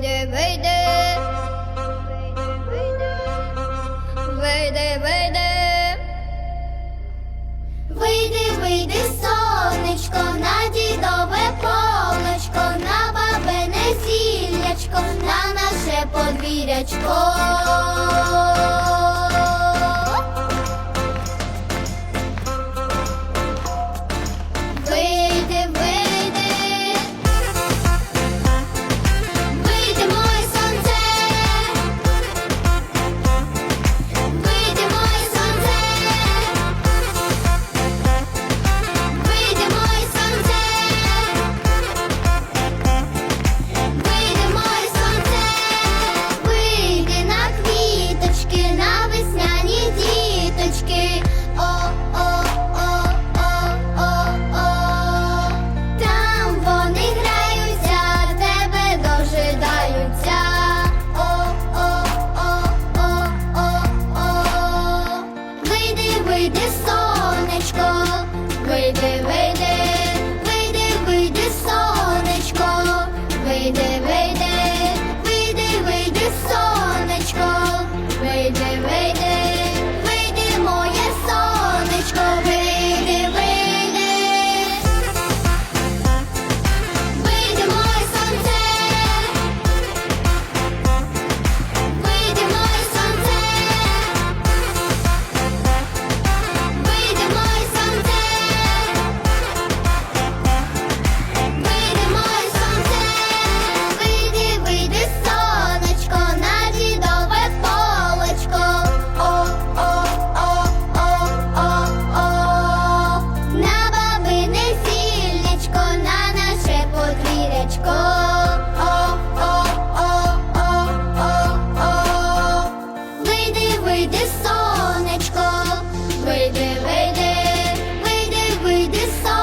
Вийди, вийди. Вийди, вийди. Вийди, вийди, сонечко, на дідове полочко, на бабине сілячко, на наше подвір'ячко. this song. вийди, сонечко, вийди, вийди, вийди, вийди, сонечко.